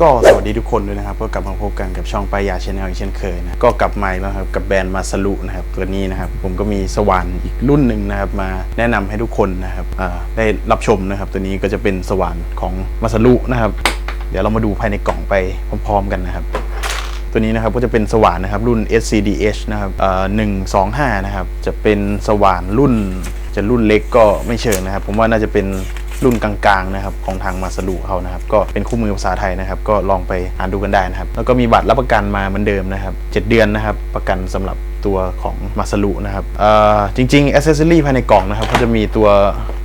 ก็สวัสดีทุกคนด้วยนะครับ ก็กลับมาพบกันกับช่องปายาชาแนลอีกเช่นเคยนะก็กลับมาอีกแล้วครับกับแบรนด์มาสลุนะครับตัวนี้นะครับผมก็มีสว่านอีกรุ่นหนึ่งนะครับมาแนะนำให้ทุกคนนะครับได้รับชมนะครับตัวนี้ก็จะเป็นสว่านของมาสลุนะครับ เดี๋ยวเรามาดูภายในกล่องไปพร้อม ๆ กันนะครับตัวนี้นะครับก็จะเป็นสว่านนะครับรุ่น SCDH นะครับเอ่อ125นะครับจะเป็นสว่านรุ่นจะรุ่นเล็กก็ไม่เชิงนะครับ ผมว่าน่าจะเป็น รุ่นกลางๆนะครับของทางมาสลูเขานะครับก็เป็นคู่มือภาษาไทยนะครับ ก็ลองไปอ่านดูกันได้นะครับแล้วก็มีบัตรรับประกันมาเหมือนเดิมนะครับ 7 เดือนนะครับ ประกันสำหรับตัวของมาสลูนะครับจริงๆอ c c e s s o r y ภายในกล่องนะครับก็จะมีตัว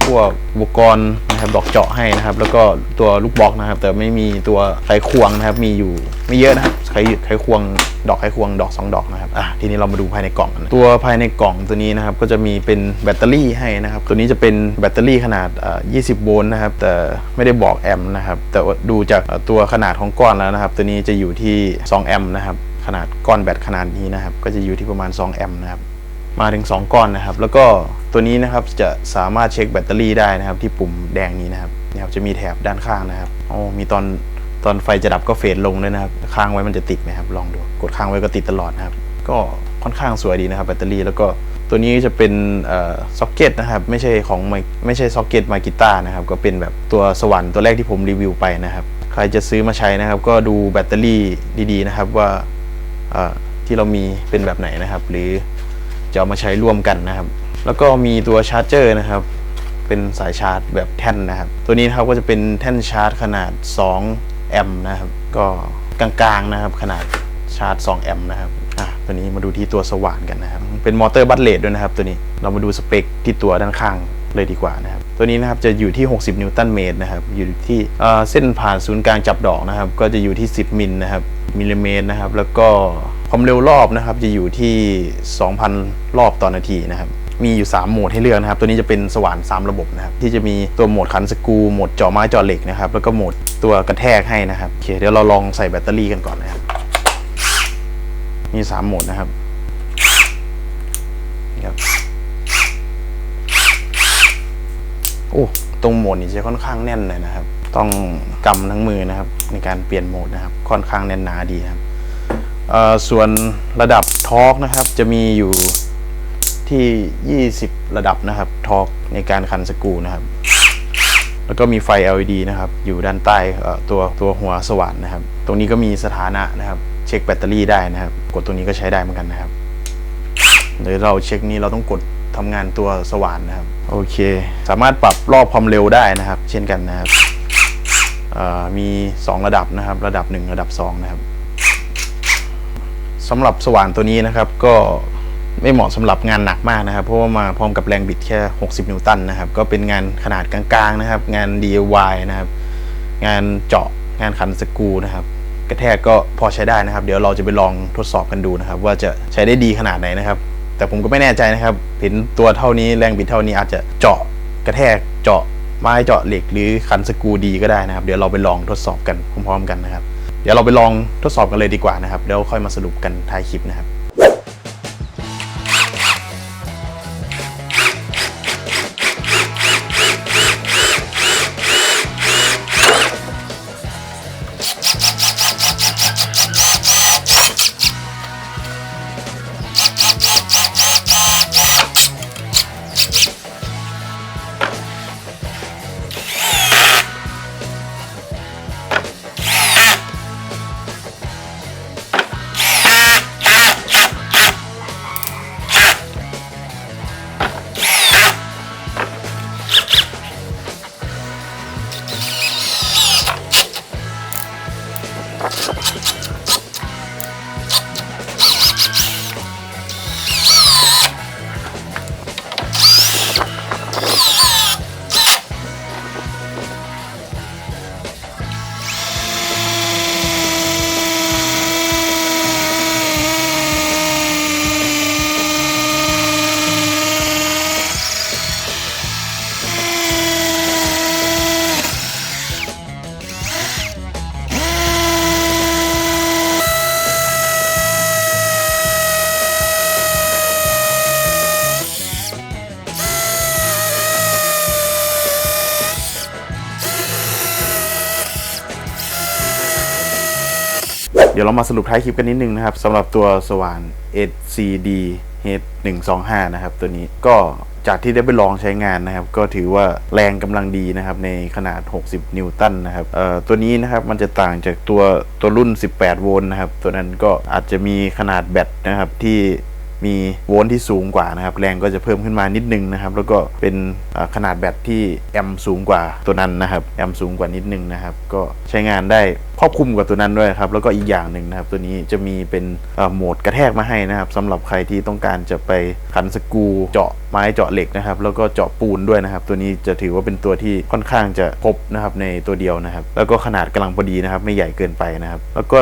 พวกอุปกรณ์นะครับดอกเจาะให้นะครับ แล้วก็ตัวลูกบล็อกนะครับ แต่ไม่มีตัวไขควงนะครับ มีอยู่ไม่เยอะนะครับไขไขควงดอกไขควงดอก 2 ดอกนะครับอะทีนี้เรามาดูภายในกล่องกันตัวภายในกล่องตัวนี้นะครับ ก็จะมีเป็นแบตเตอรี่ให้นะครับ ตัวนี้จะเป็นแบตเตอรี่ขนาด 20 โวลต์นะครับ แต่ไม่ได้บอกแอมป์นะครับ แต่ดูจากตัวขนาดของก้อนแล้วนะครับ ตัวนี้จะอยู่ที่ 2 แอมป์นะครับ ขนาดก้อนแบตขนาดนี้นะครับ ก็จะอยู่ที่ประมาณ 2 แอมป์นะครับ มาถึง 2 ก้อนนะครับ แล้วก็ ตัวนี้นะครับจะสามารถเช็คแบตเตอรี่ได้นะครับ ที่ปุ่มแดงนี้นะครับนะครับจะมีแถบด้านข้างนะครับโอ้มีตอนตอนไฟจะดับก็เฟดลงด้วยนะครับค้างไว้มันจะติดไหมครับลองดูกดค้างไว้ก็ติดตลอดนะครับก็ค่อนข้างสวยดีนะครับแบตเตอรี่แล้วก็ตัวนี้จะเป็นซ็อกเก็ตนะครับไม่ใช่ของไม่ใช่ซ็อกเก็ตมากีตานะครับก็เป็นแบบตัวสวรรค์ตัวแรกที่ผมรีวิวไปนะครับใครจะซื้อมาใช้นะครับ ก็ดูแบตเตอรี่ดีๆนะครับว่าที่เรามีเป็นแบบไหนนะครับ หรือจะเอามาใช้ร่วมกันนะครับ แล้วก็มีตัวชาร์จเจอร์นะครับ เป็นสายชาร์จแบบแท่นนะครับ ตัวนี้นะครับก็จะเป็นแท่นชาร์จขนาด 2 แอมป์นะครับ ก็กลางๆนะครับ ขนาดชาร์จ 2 แอมป์นะครับอะตัวนี้มาดูที่ตัวสว่านกันนะครับ เป็นมอเตอร์บัตเลดด้วยนะครับ ตัวนี้ เรามาดูสเปคที่ตัวด้านข้างเลยดีกว่านะครับ ตัวนี้นะครับจะอยู่ที่ 60 นิวตันเมตรนะครับ อยู่ที่เอ่อเส้นผ่านศูนย์กลางจับดอกนะครับ ก็จะอยู่ที่ 10 มิลนะครับ มิลลิเมตรนะครับ แล้วก็ความเร็วรอบนะครับ จะอยู่ที่ 2,000 รอบต่อนาทีนะครับ มีอยู่ 3 โหมดให้เลือกนะครับ ตัวนี้จะเป็นสว่าน 3 ระบบนะครับ ที่จะมีตัวโหมดขันสกรูโหมดเจาะไม้เจาะเหล็กนะครับ แล้วก็โหมดตัวกระแทกให้นะครับ โอเค เดี๋ยวเราลองใส่แบตเตอรี่กันก่อนนะครับ มี 3 โหมดนะครับครับ โอ้ ตรงโหมดนี้จะค่อนข้างแน่นเลยนะครับ ต้องกำทั้งมือนะครับ ในการเปลี่ยนโหมดนะครับ ค่อนข้างแน่นหนาดีครับส่วนระดับทอร์กนะครับ จะมีอยู่ ที่ 20 ระดับนะครับทอร์กในการคันสกูนะครับ แล้วก็มีไฟ LED นะครับ อยู่ด้านใต้ตัวตัวหัวสว่านนะครับ ตรงนี้ก็มีสถานะนะครับ เช็คแบตเตอรี่ได้นะครับ กดตรงนี้ก็ใช้ได้เหมือนกันนะครับเดี๋ยวเราเช็คนี้เราต้องกดทำงานตัวสว่านนะครับ โอเค สามารถปรับรอบความเร็วได้นะครับ เช่นกันนะครับมี 2 ระดับนะครับ ระดับ 1 ระดับ 2 นะครับสำหรับสว่านตัวนี้นะครับก็ ไม่เหมาะสำหรับงานหนักมากนะครับ เพราะว่ามาพร้อมกับแรงบิดแค่ 60 นิวตันนะครับ ก็เป็นงานขนาดกลางๆนะครับ งาน DIY นะครับ งานเจาะงานขันสกรูนะครับ กระแทกก็พอใช้ได้นะครับ เดี๋ยวเราจะไปลองทดสอบกันดูนะครับ ว่าจะใช้ได้ดีขนาดไหนนะครับ แต่ผมก็ไม่แน่ใจนะครับเห็นตัวเท่านี้แรงบิดเท่านี้อาจจะเจาะกระแทกเจาะไม้เจาะเหล็กหรือขันสกรูดีก็ได้นะครับ เดี๋ยวเราไปลองทดสอบกันพร้อมๆกันนะครับ เดี๋ยวเราไปลองทดสอบกันเลยดีกว่านะครับเดี๋ยวค่อยมาสรุปกันท้ายคลิปนะครับ เดี๋ยวเรามาสรุปท้ายคลิปกันนิดนึงนะครับสำหรับตัวสว่าน HCD H125 นะครับตัวนี้ก็จากที่ได้ไปลองใช้งานนะครับ ก็ถือว่าแรงกำลังดีนะครับ ในขนาด 60 นิวตันนะครับตัวนี้นะครับมันจะต่างจากตัวตัวรุ่น 18 โวลต์นะครับ ตัวนั้นก็อาจจะมีขนาดแบตนะครับที่ มีโวลต์ที่สูงกว่านะครับแรงก็จะเพิ่มขึ้นมานิดนึงนะครับแล้วก็เป็นขนาดแบตที่แอมป์สูงกว่าตัวนั้นนะครับแอมป์สูงกว่านิดนึงนะครับก็ใช้งานได้ครอบคลุมกว่าตัวนั้นด้วยครับแล้วก็อีกอย่างหนึ่งนะครับตัวนี้จะมีเป็นโหมดกระแทกมาให้นะครับสำหรับใครที่ต้องการจะไปขันสกรูเจาะไม้เจาะเหล็กนะครับแล้วก็เจาะปูนด้วยนะครับ ตัวนี้จะถือว่าเป็นตัวที่ค่อนข้างจะครบนะครับในตัวเดียวนะครับ แล้วก็ขนาดกำลังพอดีนะครับ ไม่ใหญ่เกินไปนะครับ แล้วก็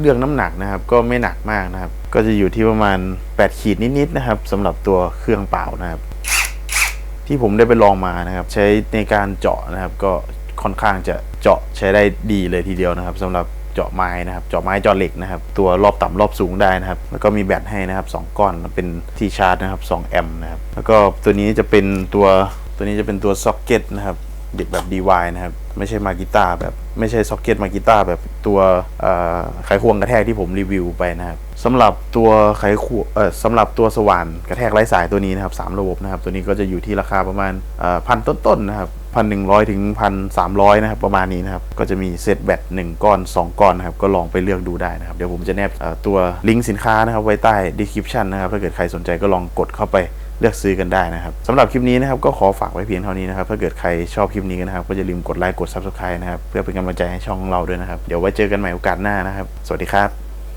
เรื่องน้ำหนักนะครับ ก็ไม่หนักมากนะครับ ก็จะอยู่ที่ประมาณ 8 ขีดนิดๆนะครับสำหรับตัวเครื่องเปล่านะครับ ที่ผมได้ไปลองมานะครับ ใช้ในการเจาะนะครับ ก็ค่อนข้างจะเจาะใช้ได้ดีเลยทีเดียวนะครับสำหรับเจาะไม้นะครับ เจาะไม้เจาะเหล็กนะครับ ตัวรอบต่ำรอบสูงได้นะครับ แล้วก็มีแบตให้นะครับ 2 ก้อนเป็นที่ชาร์จนะครับ2แอมป์นะครับ แล้วก็ตัวนี้จะเป็นตัวตัวนี้จะเป็นตัวซ็อกเก็ตนะครับเด็กแบบ DY นะครับ ไม่ใช่มากีตาแบบไม่ใช่ซ็อกเก็ตมากีตาแบบตัวไขควงกระแทกที่ผมรีวิวไปนะครับสำหรับตัวไขควงเออสำหรับตัวสว่านกระแทกไร้สายตัวนี้นะครับสามระบบนะครับ ตัวนี้ก็จะอยู่ที่ราคาประมาณพันต้นๆนะครับพันหนึ่งร้อยถึงพันสามร้อยนะครับประมาณนี้นะครับ ก็จะมีเซตแบตหนึ่งก้อน 2 ก้อนนะครับ ก็ลองไปเลือกดูได้นะครับ เดี๋ยวผมจะแนบตัวลิงก์สินค้านะครับไว้ใต้ description นะครับ ถ้าเกิดใครสนใจก็ลองกดเข้าไป เลือกซื้อกันได้นะครับสำหรับคลิปนี้นะครับก็ขอฝากไว้เพียงเท่านี้นะครับถ้าเกิดใครชอบคลิปนี้นะครับก็อย่าลืมกดไลค์กด subscribe นะครับเพื่อเป็นกำลังใจให้ช่องเราด้วยนะครับ เดี๋ยวไว้เจอกันใหม่โอกาสหน้านะครับ สวัสดีครับ